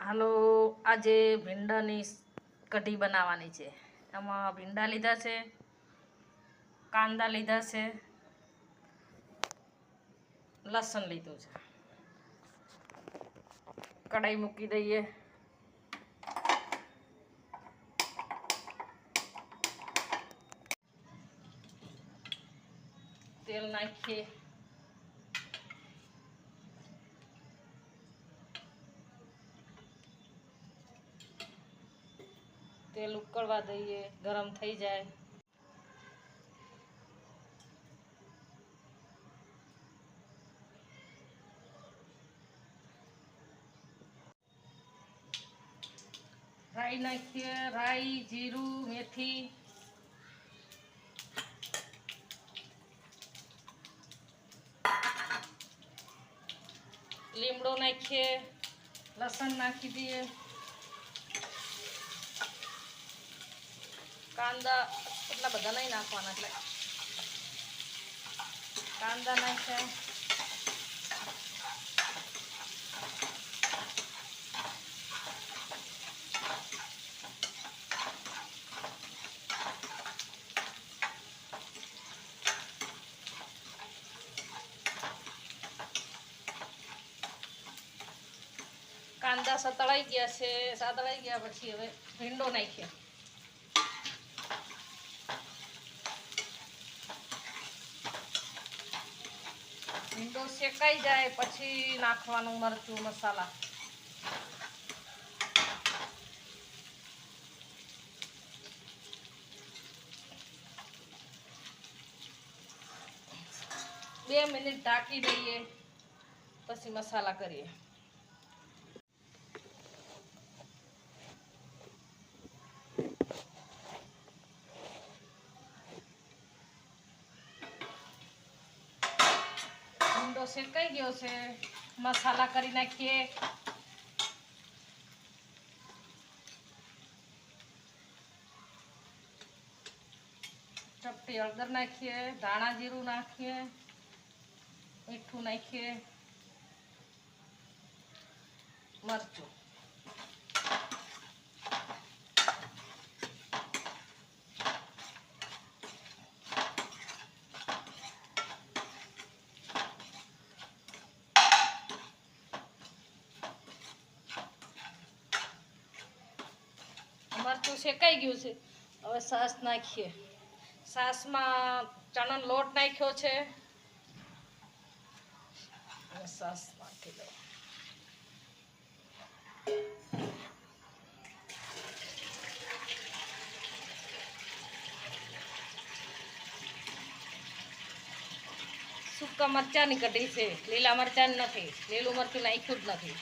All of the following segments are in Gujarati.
હાલો, આજે ભીંડાની કઢી બનાવવાની છે. એમાં ભીંડા લીધા છે, કાંદા લીધા છે, લસણ લીધું છે. કઢાઈ મૂકી દઈએ. તેલ નાખીએ. તેલ ઉકળવા દઈએ ગરમ થઈ જાય રાઈ નાખીએ રાઈ જીરું મેથી લીમડો નાખીએ, લસણ નાખી દઈએ। કાંદા એટલા બધા નહીં નાખવાના, એટલે કાંદા નાખ્યા કાંદા સતળાઈ ગયા છે, સાતળાઈ ગયા પછી હવે ભીંડો નાખીએ. ભીંડો શેકાઈ જાય પછી નાખવાનું મરચું મસાલા. બે મિનિટ ઢાંકી દઈએ પછી મસાલા કરીએ ભીંડો શેકાઈ ગયો છે. મસાલા કરી નાખીએ. ચપટી હળદર નાખીએ, ધાણા જીરું નાખીએ, મીઠું નાખીએ, મરચું મરચું શેકાઈ ગયું છે? હવે સાસ નાખીએ. સાસમાં ચણાનો લોટ નાખ્યો છે. અને સાસ નાખી દઉં. સૂકા મરચાંની કઢી છે. લીલા મરચાં નથી. લીલું મરચું નાખ્યું જ નથી.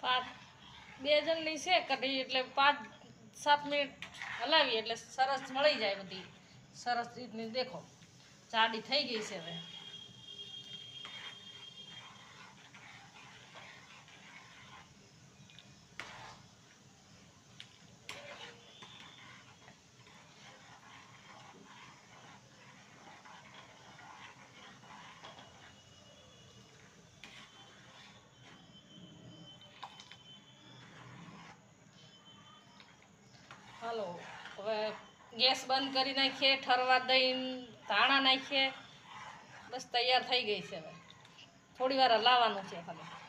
પાંચ બે જણની છે કઢી એટલે પાંચ સાત મિનિટ હલાવીએ એટલે સરસ મળી જાય બધી. સરસ રીતની દેખો. જાડી થઈ ગઈ છે હવે. હાલો, હવે ગેસ બંધ કરી નાખીએ, ઠરવા દઈને ધાણા નાખીએ. બસ તૈયાર થઈ ગઈ છે હવે. થોડી વાર હલાવવાનું છે ખાલી